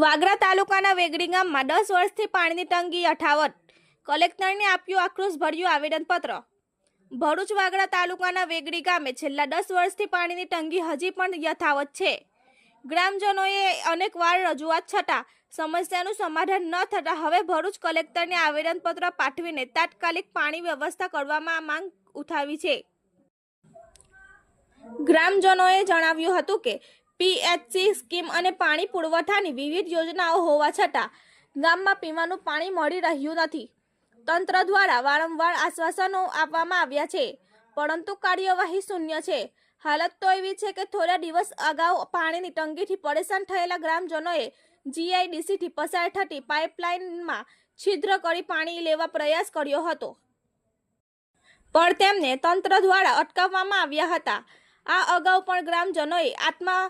વાગરા તાલુકાના વેગડી ગામમાં દસ વર્ષથી પાણીની તંગી યથાવત. કલેક્ટરને આપ્યું આક્રોશભર્યું આવેદનપત્ર. ભરૂચ વાગરા તાલુકાના વેગડી ગામે છેલ્લા દસ વર્ષથી પાણીની તંગી હજી પણ યથાવત છે. ગ્રામજનોએ અનેકવાર રજૂઆત છતાં સમસ્યાનું સમાધાન ન થતાં હવે ભરૂચ કલેક્ટરને આવેદનપત્ર પાઠવીને તાત્કાલિક પાણી વ્યવસ્થા કરવામાં માંગ ઉઠાવી છે. ગ્રામજનોએ જણાવ્યું હતું કે પીએચસી સ્કીમ અને પાણી પુરવઠાની વિવિધ યોજનાઓ હોવા છતાં ગામમાં પીવાનું પાણી મળી રહ્યું નથી. તંત્ર દ્વારા વારંવાર આશ્વાસનો આપવામાં આવ્યા છે, પરંતુ કાર્યવાહી શૂન્ય છે. હાલત તો એવી છે કે થોડા દિવસ અગાઉ પાણીની તંગીથી પરેશાન થયેલા ગ્રામજનોએ જીઆઈડીસીથી પસાર થતી પાઇપલાઇનમાં છિદ્ર કરી પાણી લેવા પ્રયાસ કર્યો હતો. પણ તેમને તંત્ર દ્વારા અટકાવવામાં આવ્યા હતા. આ અગાઉ પણ ગ્રામજનોએ આત્મા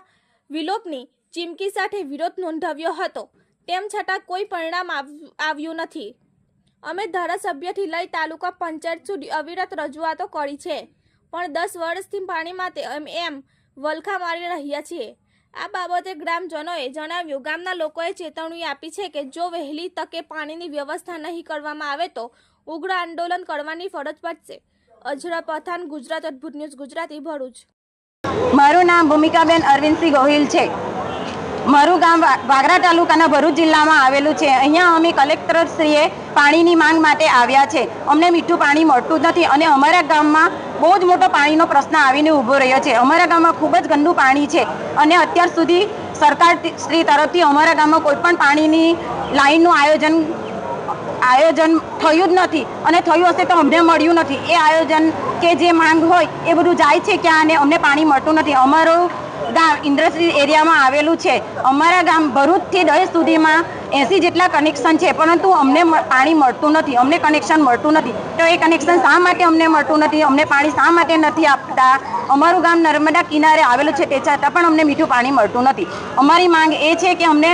વિલોપની ચીમકી સાથે વિરોધ નોંધાવ્યો હતો. તેમ છતાં કોઈ પરિણામ આવ- આવ્યું નથી. અમે ધારાસભ્યથી લઈ તાલુકા પંચાયત સુધી અવિરત રજૂઆતો કરી છે. પણ દસ વર્ષથી પાણી માટે એમ એમ વલખા મારી રહ્યા છીએ. આ બાબતે ગ્રામજનોએ જણાવ્યું, ગામના લોકોએ ચેતવણી આપી છે કે જો વહેલી તકે પાણીની વ્યવસ્થા નહીં કરવામાં આવે તો ઉગ્ર આંદોલન કરવાની ફરજ પડશે. અજરા પઠાણ ગુજરાત, અદ્ભુત ન્યૂઝ, ગુજરાતી ભરૂચ. મારું નામ ભૂમિકાબેન અરવિંદસિંહ ગોહિલ છે. મારું ગામ વાગરા તાલુકાના ભરૂચ જિલ્લામાં આવેલું છે. અહીંયા અમે કલેક્ટરશ્રીએ પાણીની માંગ માટે આવ્યા છે. અમને મીઠું પાણી મળતું નથી અને અમારા ગામમાં બહુ જ મોટો પાણીનો પ્રશ્ન આવીને ઊભો રહ્યો છે. અમારા ગામમાં ખૂબ જ ગંદુ પાણી છે અને અત્યાર સુધી સરકાર શ્રી તરફથી અમારા ગામમાં કોઈ પણ પાણીની લાઈનનું આયોજન આયોજન થયું જ નથી અને થયું હશે તો અમને મળ્યું નથી. એ આયોજન કે જે માંગ હોય એ બધું જાય છે ક્યાં અને અમને પાણી મળતું નથી. અમારું ગામ ઇન્ડસ્ટ્રી એરિયામાં આવેલું છે. અમારા ગામ ભરૂચથી દહેજ સુધીમાં એંસી જેટલા કનેક્શન છે, પરંતુ અમને પાણી મળતું નથી. અમને કનેક્શન મળતું નથી. તો એ કનેક્શન શા માટે અમને મળતું નથી? અમને પાણી શા માટે નથી આપતા? અમારું ગામ નર્મદા કિનારે આવેલું છે તે છતાં પણ અમને મીઠું પાણી મળતું નથી. અમારી માંગ એ છે કે અમને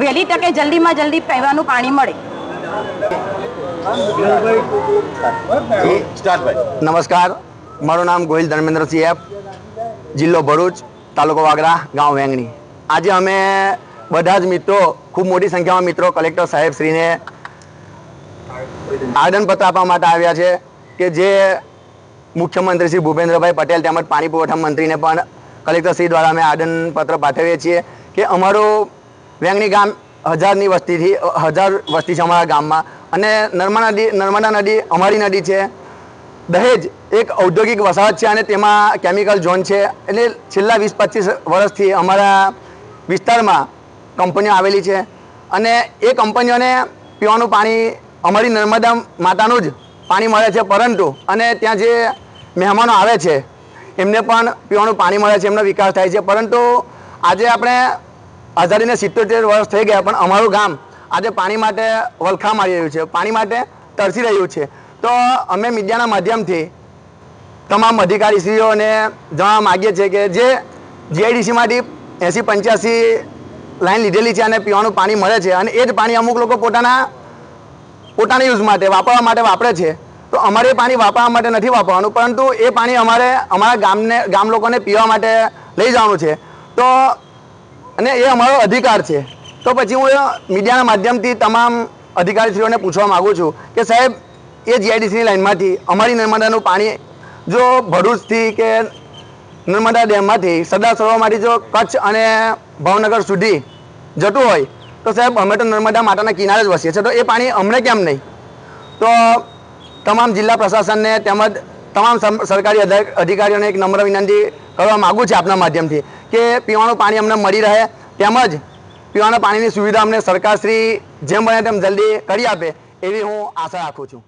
વહેલી તકે જલ્દીમાં જલ્દી પીવાનું પાણી મળે. નમસ્કાર. મારું નામ ગોહિલ ધર્મેન્દ્રસિંહ એફ. જિલ્લો ભરૂચ, તાલુકો વાગરા, ગાંવ વેંગણી. આજે અમે બધા જ મિત્રો, ખૂબ મોટી સંખ્યામાં મિત્રો, કલેક્ટર સાહેબ શ્રીને આવેદનપત્ર આપવા માટે આવ્યા છે કે જે મુખ્યમંત્રી શ્રી ભૂપેન્દ્રભાઈ પટેલ તેમજ પાણી પુરવઠા મંત્રીને પણ કલેક્ટર શ્રી દ્વારા અમે આવેદનપત્ર પાઠવીએ છીએ કે અમારું વેંગણી ગામ હજારની વસ્તીથી, હજાર વસ્તી છે અમારા ગામમાં. અને નર્મદા નદી નર્મદા નદી અમારી નદી છે. દહેજ એક ઔદ્યોગિક વસાહત છે અને તેમાં કેમિકલ ઝોન છે. એટલે છેલ્લા વીસ પચીસ વર્ષથી અમારા વિસ્તારમાં કંપનીઓ આવેલી છે. અને એ કંપનીઓને પીવાનું પાણી અમારી નર્મદા માતાનું જ પાણી મળે છે પરંતુ, અને ત્યાં જે મહેમાનો આવે છે, એમને પણ પીવાનું પાણી મળે છે, એમનો વિકાસ થાય છે. પરંતુ આજે આપણે આઝાદીને સિત્તોતેર વર્ષ થઈ ગયા, પણ અમારું ગામ આજે પાણી માટે વલખા મારી રહ્યું છે, પાણી માટે તરસી રહ્યું છે. તો અમે મીડિયાના માધ્યમથી તમામ અધિકારીશ્રીઓને જણાવવા માગીએ છીએ કે જે જીઆઈડીસીમાંથી એંસી પંચ્યાસી લાઈન લીધેલી છે અને પીવાનું પાણી મળે છે અને એ જ પાણી અમુક લોકો પોતાના પોતાના યુઝ માટે, વાપરવા માટે વાપરે છે. તો અમારે એ પાણી વાપરવા માટે નથી વાપરવાનું, પરંતુ એ પાણી અમારે અમારા ગામને, ગામ લોકોને પીવા માટે લઈ જવાનું છે. તો અને એ અમારો અધિકાર છે. તો પછી હું મીડિયાના માધ્યમથી તમામ અધિકારીશ્રીઓને પૂછવા માગું છું કે સાહેબ, એ જીઆઈડીસીની લાઇનમાંથી અમારી નર્મદાનું પાણી જો ભરૂચથી કે નર્મદા ડેમમાંથી સરદાર સરોવરમાંથી જો કચ્છ અને ભાવનગર સુધી જતું હોય, તો સાહેબ અમે તો નર્મદા માતાના કિનારે જ વસીએ છીએ. તો એ પાણી અમને કેમ નહીં? તો તમામ જિલ્લા પ્રશાસનને તેમજ તમામ સરકારી અધા- અધિકારીઓને એક નમ્ર વિનંતી કરવા માગું છું આપના માધ્યમથી. કે પીવાનું પાણી અમને મળી રહે તેમજ પીવાના પાણીની સુવિધા અમને સરકારશ્રી જેમ બને તેમ જલ્દી કરી આપે એવી હું આશા રાખું છું.